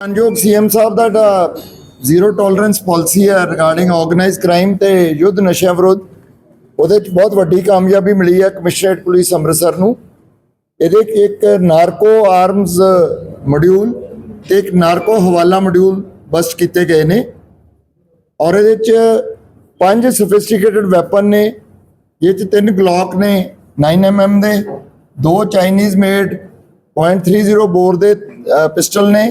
ਮਾਨਯੋਗ ਸੀਐਮ ਸਾਹਿਬ ਦਾ ਜਿਹੜਾ ਜ਼ੀਰੋ ਟੋਲਰੈਂਸ ਪਾਲਿਸੀ ਹੈ ਰਿਗਾਰਡਿੰਗ ਆਰਗੇਨਾਈਜ਼ਡ ਕ੍ਰਾਈਮ ਤੇ ਯੁੱਧ ਨਸ਼ਿਆਂ ਵਿਰੁੱਧ, ਉਹਦੇ ਚ ਬਹੁਤ ਵੱਡੀ ਕਾਮਯਾਬੀ ਮਿਲੀ ਹੈ ਕਮਿਸ਼ਨਰੇਟ ਪੁਲਿਸ ਅੰਮ੍ਰਿਤਸਰ ਨੂੰ। ਇਹਦੇ 'ਚ ਇੱਕ ਨਾਰਕੋ ਆਰਮਸ ਮੋਡਿਊਲ ਤੇ ਇੱਕ ਨਾਰਕੋ ਹਵਾਲਾ ਮੋਡਿਊਲ ਬਸਟ ਕੀਤੇ ਗਏ ਨੇ। ਔਰ ਇਹਦੇ ਚ ਪੰਜ ਸੋਫਿਸਟੀਕੇਟਡ ਵੈਪਨ ਨੇ, ਇਹ ਚ ਤਿੰਨ ਗਲੌਕ ਨੇ 9mm ਦੇ, ਦੋ ਚਾਈਨੀਜ਼ ਮੇਡ .30 ਬੋਰ ਦੇ ਪਿਸਟਲ ਨੇ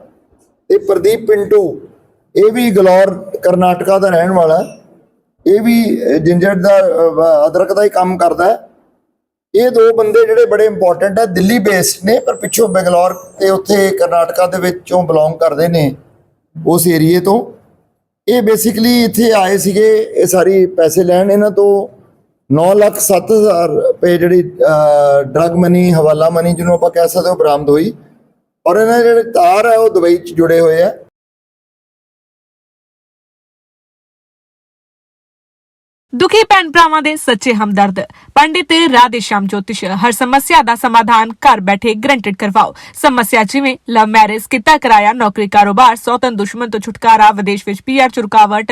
ਤੇ ਪ੍ਰਦੀਪ ਪਿੰਟੂ, ਇਹ ਵੀ ਗਲੌਰ, ਕਰਨਾਟਕਾ ਦਾ ਰਹਿਣ ਵਾਲਾ ਇਹ ਵੀ ਜਿੰਜਰ ਦਾ ਅਦਰਕ ਦਾ ਹੀ ਕੰਮ ਕਰਦਾ ਹੈ। ਇਹ ਦੋ ਬੰਦੇ ਜਿਹੜੇ ਬੜੇ ਇੰਪੋਰਟੈਂਟ ਹੈ, ਦਿੱਲੀ ਬੇਸਡ ਨੇ, ਪਰ ਪਿੱਛੋਂ ਬੰਗਲੌਰ ਤੇ ਉੱਥੇ ਕਰਨਾਟਕਾ ਦੇ ਵਿੱਚੋਂ ਬਿਲੋਂਗ ਕਰਦੇ ਨੇ ਉਸ ਏਰੀਏ ਤੋਂ। ਇਹ ਬੇਸਿਕਲੀ ਇੱਥੇ ਆਏ ਸੀਗੇ, ਇਹ ਸਾਰੀ ਪੈਸੇ ਲੈਣ। ਇਹਨਾਂ ਤੋਂ 9 ਲੱਖ 7 ਹਜ਼ਾਰ ਰੁਪਏ ਜਿਹੜੀ ਡਰਗ ਮਨੀ ਹਵਾਲਾ ਮਨੀ ਜਿਹਨੂੰ ਆਪਾਂ ਕਹਿ ਸਕਦੇ ਹੋ ਬਰਾਮਦ ਹੋਈ। ਔਰ ਇਹਨਾਂ ਦੇ ਜਿਹੜੇ ਤਾਰ ਹੈ ਉਹ ਦੁਬਈ ਚ ਜੁੜੇ ਹੋਏ ਆ। ਦੁਖੀ ਭੈਣ ਭਰਾਵਾਂ ਦੇ ਸੱਚੇ ਹਮਦਰਦ। ਪੰਡਿਤ ਰਾਧੇ ਸ਼ਾਮ ਜੋਤਿਸ਼, ਹਰ ਸਮੱਸਿਆ ਦਾ ਸਮਾਧਾਨ ਘਰ ਬੈਠੇ ਗਰੰਟਡ ਕਰਵਾਓ। ਸਮੱਸਿਆ ਜਿਵੇਂ ਲਵ ਮੈਰਿਜ ਕਿੱਤਾ ਕਰਾਇਆ ਨੌਕਰੀ ਕਾਰੋਬਾਰ ਸੌਤਨ ਦੁਸ਼ਮਣ ਤੋਂ ਛੁਟਕਾਰਾ, ਵਿਦੇਸ਼ ਵਿੱਚ ਪੀਆਰ ਚ ਰੁਕਾਵਟ